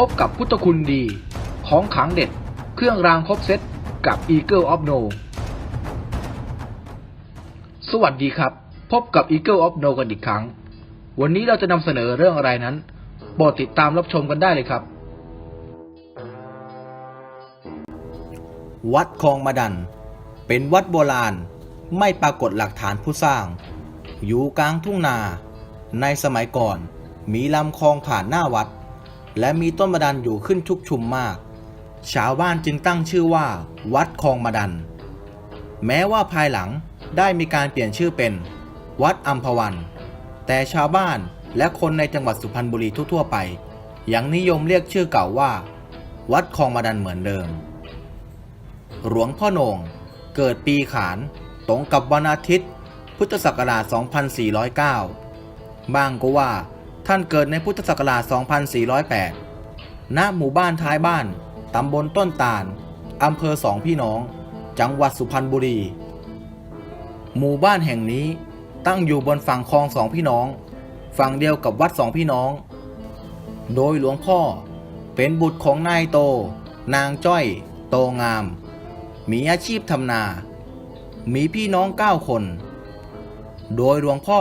พบกับพุทธคุณดี ของขังเด็ด เครื่องรางครบเซตกับ Eagle of No สวัสดีครับ พบกับ Eagle of No กันอีกครั้ง วันนี้เราจะนำเสนอเรื่องอะไรนั้นโปรดติดตามรับชมกันได้เลยครับ วัดคลองมาดัน เป็นวัดโบราณไม่ปรากฏหลักฐานผู้สร้าง อยู่กลางทุ่งนา ในสมัยก่อน มีลำคลองผ่านหน้าวัด และมีต้นมะดันอยู่ขึ้นชุกชุมมาก ชาวบ้านจึงตั้งชื่อว่า วัดคลองมาดัน แม้ว่าภายหลังได้มีการเปลี่ยนชื่อเป็น วัดอัมพวัน แต่ชาวบ้านและคนในจังหวัดสุพรรณบุรีทั่วๆไป ยังนิยมเรียกชื่อเก่าว่า วัดคลองมาดันเหมือนเดิม หลวงพ่อโหน่งเกิดปีขานตรงกับวันอาทิตย์ พุทธศักราช 2409 บ้างก็ว่า ท่านเกิดในพุทธศักราช 2408 ณ หมู่บ้านท้ายบ้าน ตำบลต้นตาล อำเภอสองพี่น้อง จังหวัดสุพรรณบุรี หมู่บ้านแห่งนี้ตั้งอยู่บนฝั่งคลองสองพี่น้อง ฝั่งเดียวกับวัดสองพี่น้อง โดยหลวงพ่อเป็นบุตรของนายโต นางจ้อย โตงาม มีอาชีพทำนา มีพี่น้องเก้าคน โดยหลวงพ่อ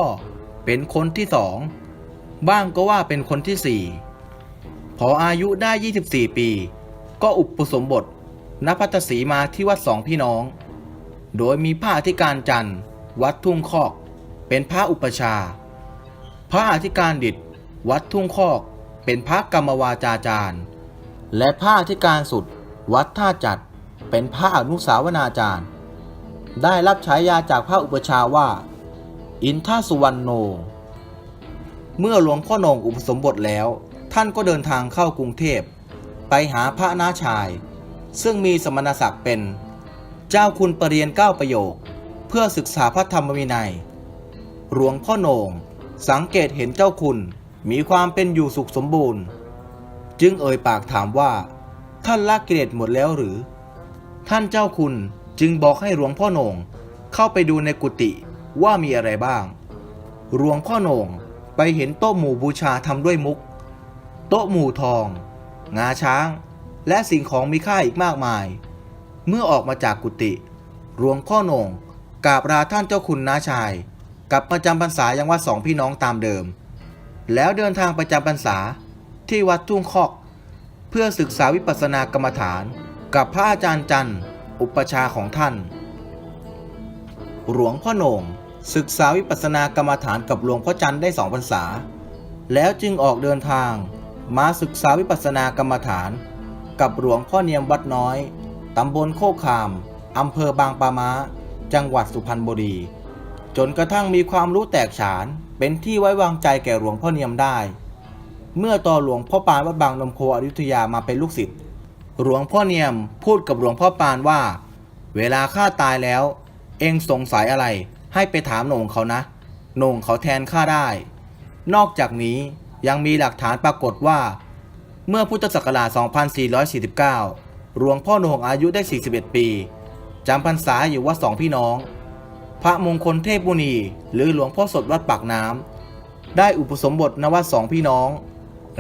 เป็นคนที่สอง บ้างก็ว่าเป็นคนที่สี่พออายุได้ 24 ปี ก็อุปสมบทณพัทสีมาที่วัดสองพี่น้อง โดยมีพระอธิการจันทร์ วัดทุ่งคอก เป็นพระอุปชา พระอธิการดิษวัดทุ่งคอก เป็นพระกรรมวาจาจารย์ และพระอธิการสุด วัดท่าจัด เป็นพระอนุสาวนาจารย์ ได้รับฉายาจากพระอุปชาว่า อินทสุวรรณโน เมื่อหลวงพ่อโหนงอุปสมบทแล้ว ท่านก็เดินทางเข้ากรุงเทพ ไปหาพระน้าชาย ซึ่งมีสมณศักดิ์เป็น เจ้าคุณประเรียนเก้าประโยค เพื่อศึกษาพระธรรมวินัย หลวงพ่อโหนงสังเกตเห็นเจ้าคุณมีความเป็นอยู่สุขสมบูรณ์ จึงเอ่ยปากถามว่า ท่านละกิเลสหมดแล้วหรือ ท่านเจ้าคุณจึงบอกให้หลวงพ่อโหนงเข้าไปดูในกุฏิว่ามีอะไรบ้าง หลวงพ่อโหนง ไปเห็นโต๊ะหมู่บูชาทำด้วยมุก โต๊ะหมู่ทอง งาช้าง และสิ่งของมีค่าอีกมากมาย เมื่อออกมาจากกุฏิหลวงพ่อโหนงกราบลาท่านเจ้าคุณน้าชาย กลับมาจำพรรษายังวัดสองพี่น้องตามเดิม แล้วเดินทางไปจำพรรษาที่วัดทุ่งคอก เพื่อศึกษาวิปัสสนากรรมฐาน กับพระอาจารย์จันทร์ อุปชาของท่าน หลวงพ่อโหน่ง ศึกษาวิปัสสนากรรมฐานกับหลวงพ่อจันได้สองพรรษา แล้วจึงออกเดินทางมาศึกษาวิปัสสนากรรมฐาน กับหลวงพ่อเนียมวัดน้อยตำบลโคกคาม อำเภอบางปาม้าจังหวัดสุพรรณบุรี จนกระทั่งมีความรู้แตกฉาน เป็นที่ไว้วางใจแก่หลวงพ่อเนียมได้ เมื่อต่อหลวงพ่อปานวัดบางนมโคอยุธยามาเป็นลูกศิษย์ หลวงพ่อเนียมพูดกับหลวงพ่อปานว่า เวลาข้าตายแล้ว เองสงสัยอะไร ให้ไปถามโหน่งเขานะโหน่งเขาแทนข้าได้ นอกจากนี้ยังมีหลักฐานปรากฏว่า เมื่อพุทธศักราช 2449 หลวงพ่อโหน่งอายุได้ 41 ปีจำพรรษาอยู่วัดสองพี่น้อง พระมงคลเทพบุณีหรือหลวงพ่อสดวัดปากน้ำได้อุปสมบทณวัดสองพี่น้อง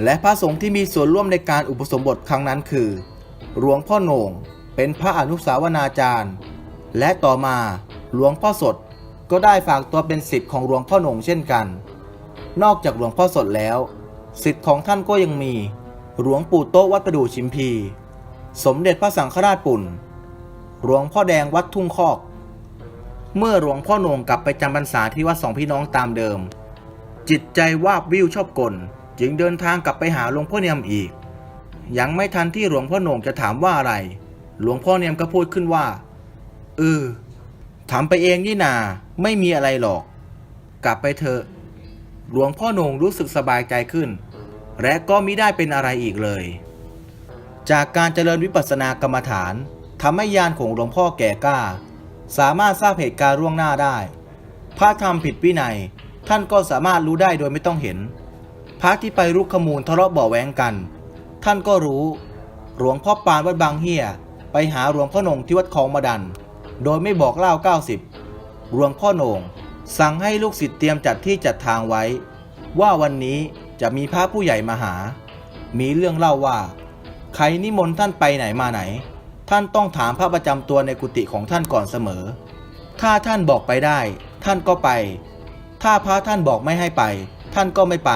และพระสงฆ์ที่มีส่วนร่วมในการอุปสมบทครั้งนั้นคือ หลวงพ่อโหน่งเป็นพระอนุสาวนาจารย์ และต่อมาหลวงพ่อสด ก็ได้ฝากตัวเป็นศิษย์ของหลวงพ่อหนงเช่นกัน นอกจากหลวงพ่อสดแล้วศิษย์ของท่านก็ยังมี หลวงปู่โตะวัดประดู่ชิมพี สมเด็จพระสังฆราชปุ่น หลวงพ่อแดงวัดทุ่งคอก เมื่อหลวงพ่อหนงกลับไปจำพรรษาที่วัดสองพี่น้องตามเดิม จิตใจวาบวิวชอบกล จึงเดินทางกลับไปหาหลวงพ่อเนียมอีก ยังไม่ทันที่หลวงพ่อหนงจะถามว่าอะไร หลวงพ่อเนียมก็พูดขึ้นว่าเออทำไปเองนี่นา ไม่มีอะไรหรอก กลับไปเถอะ หลวงพ่อโหนงรู้สึกสบายใจขึ้น และก็มิได้เป็นอะไรอีกเลย จากการเจริญวิปัสสนากรรมฐานทำให้ญาณของหลวงพ่อแก่กล้า สามารถทราบเหตุการณ์ล่วงหน้าได้ พระทำผิดวินัย ท่านก็สามารถรู้ได้โดยไม่ต้องเห็น พระที่ไปรุกขมูลทะเลาะเบาแวงกัน ท่านก็รู้ หลวงพ่อปานวัดบางเฮียไปหาหลวงพ่อโหนงที่วัดคลองมาดัน โดยไม่บอกเล่า 90 หลวงพ่อโหนงสั่งให้ลูกศิษย์เตรียมจัดที่จัดทางไว้ ว่าวันนี้จะมีพระผู้ใหญ่มาหา มีเรื่องเล่าว่า ใครนิมนต์ท่านไปไหนมาไหน ท่านต้องถามพระประจำตัวในกุฏิของท่านก่อนเสมอ ถ้าท่านบอกไปได้ ท่านก็ไป ถ้าพระท่านบอกไม่ให้ไป ท่านก็ไม่ไป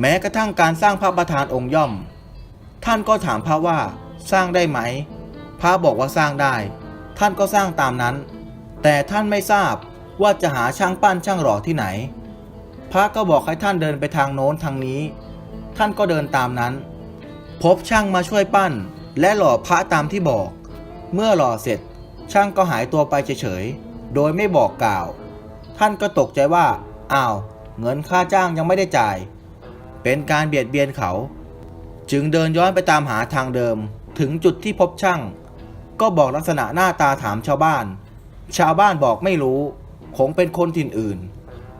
แม้กระทั่งการสร้างพระประธานองค์ย่อม ท่านก็ถามพระว่าสร้างได้ไหม พระบอกว่าสร้างได้ ท่านก็สร้างตามนั้น แต่ท่านไม่ทราบว่าจะหาช่างปั้นช่างหล่อที่ไหน พระก็บอกให้ท่านเดินไปทางโน้นทางนี้ ท่านก็เดินตามนั้น พบช่างมาช่วยปั้น และหล่อพระตามที่บอก เมื่อหล่อเสร็จช่างก็หายตัวไปเฉยๆ โดยไม่บอกกล่าว ท่านก็ตกใจว่าอ้าวเงินค่าจ้างยังไม่ได้จ่าย เป็นการเบียดเบียนเขา จึงเดินย้อนไปตามหาทางเดิม ถึงจุดที่พบช่าง ก็บอกลักษณะหน้าตาถามชาวบ้าน ชาวบ้านบอกไม่รู้ คงเป็นคนถิ่นอื่น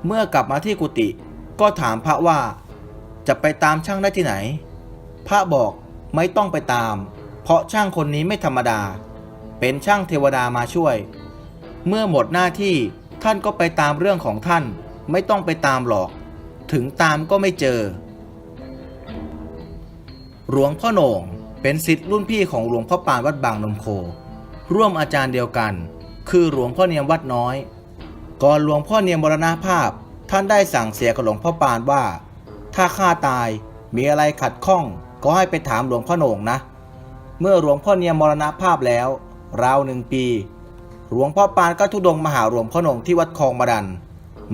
เมื่อกลับมาที่กุฏิก็ถามพระว่า จะไปตามช่างได้ที่ไหน พระบอกไม่ต้องไปตาม เพราะช่างคนนี้ไม่ธรรมดา เป็นช่างเทวดามาช่วย เมื่อหมดหน้าที่ท่านก็ไปตามเรื่องของท่านไม่ต้องไปตามหรอก ถึงตามก็ไม่เจอ หลวงพ่อโหน่งเป็นศิษย์รุ่นพี่ของหลวงพ่อปานวัดบางนมโค ร่วมอาจารย์เดียวกัน คือหลวงพ่อเนียมวัดน้อย ก่อนหลวงพ่อเนียมมรณภาพ ท่านได้สั่งเสียกับหลวงพ่อปานว่า ถ้าข้าตายมีอะไรขัดข้อง ก็ให้ไปถามหลวงพ่อโหน่งนะ เมื่อหลวงพ่อเนียมมรณภาพแล้ว ราวหนึ่งปี หลวงพ่อปานก็ทุดงมาหาหลวงพ่อโหน่งที่วัดคลองมาดัน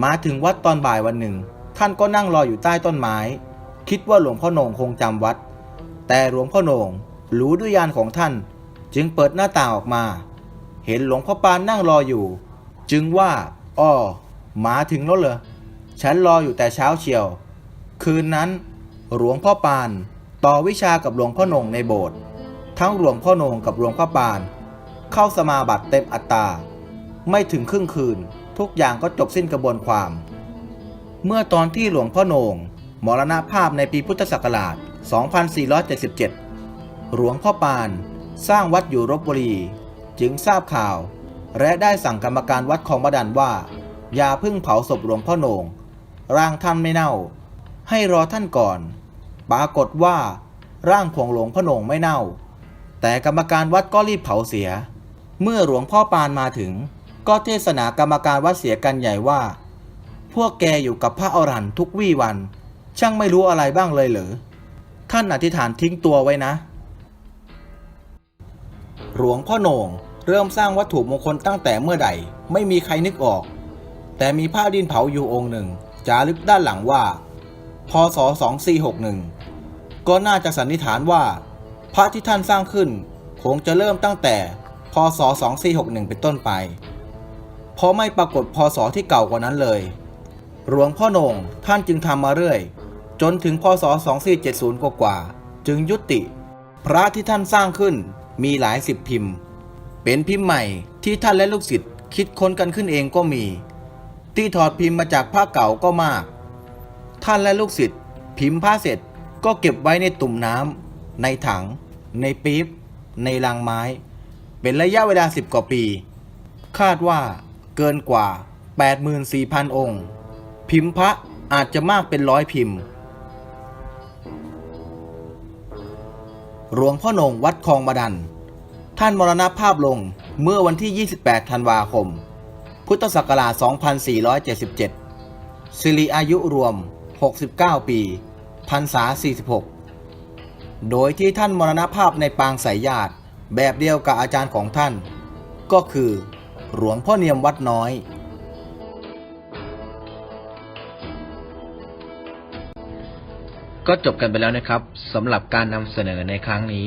มาถึงวัดตอนบ่ายวันหนึ่ง ท่านก็นั่งรออยู่ใต้ต้นไม้ คิดว่าหลวงพ่อโหน่งคงจำวัด แต่หลวงพ่อโหน่งรู้ด้วยญาณของท่าน จึงเปิดหน้าต่างออกมา เห็นหลวงพ่อปานนั่งรออยู่ จึงว่าอ้อมาถึงแล้วเหรอฉันรออยู่แต่เช้าเชียว คืนนั้น หลวงพ่อปาน ต่อวิชากับหลวงพ่อโหน่งในโบสถ์ทั้งหลวงพ่อโหน่งกับหลวงพ่อปาน เข้าสมาบัติเต็มอัตราไม่ถึงครึ่งคืน ทุกอย่างก็จบสิ้นกระบวนความ เมื่อตอนที่หลวงพ่อโหน่งมรณภาพในปีพุทธศักราช 2477 หลวงพ่อปาน สร้างวัดอยู่รบบุรี จึงทราบข่าว และได้สั่งกรรมการวัดคลองบดันว่า อย่าเพิ่งเผาศพหลวงพ่อโหน่งร่างท่านไม่เน่า ให้รอท่านก่อน ปรากฏว่า ร่างของหลวงพ่อโหน่งไม่เน่า แต่กรรมการวัดก็รีบเผาเสีย เมื่อหลวงพ่อปานมาถึง ก็เทศนากรรมการวัดเสียกันใหญ่ว่า พวกแกอยู่กับพระอรหันต์ทุกวี่วัน ช่างไม่รู้อะไรบ้างเลยเหรอท่านอธิษฐานทิ้งตัวไว้นะ หลวงพ่อโหน่ง เริ่มสร้างวัตถุมงคลตั้งแต่เมื่อใดไม่มีใครนึกออก แต่มีผ้าดินเผาอยู่องค์หนึ่งจารึกด้านหลังว่า พศ 2461 ก็น่าจะสันนิษฐานว่า พระที่ท่านสร้างขึ้นคงจะเริ่มตั้งแต่ พศ 2461 เป็นต้นไป เพราะไม่ปรากฏพศที่เก่ากว่านั้นเลย หลวงพ่อโหน่งท่านจึงทำมาเรื่อย จนถึงพศ 2470 กว่าๆจึงยุติ พระที่ท่านสร้างขึ้นมีหลายสิบพิมพ์ เป็นพิมพ์ใหม่ที่ท่านและลูกศิษย์คิดค้นกันขึ้นเองก็มี ที่ถอดพิมพ์มาจากผ้าเก่าก็มาก ท่านและลูกศิษย์พิมพ์ผ้าเสร็จก็เก็บไว้ในตุ่มน้ำในถัง ในปี๊บในลังไม้ เป็นระยะเวลาสิบกว่าปี คาดว่าเกินกว่า 84,000 องค์ พิมพ์พระอาจจะมากเป็นร้อยพิมพ์ หลวงพ่อโหน่งวัดคลองบาดัน ท่านมรณภาพลงเมื่อวันที่ 28 ธันวาคม พุทธศักราช 2477 สิริอายุรวม 69 ปีพรรษา 46 โดยที่ท่านมรณภาพในปางสายญาติแบบเดียวกับอาจารย์ของท่าน ก็คือหลวงพ่อเนียมวัดน้อย ก็จบกันไปแล้วนะครับสำหรับการนำเสนอในครั้งนี้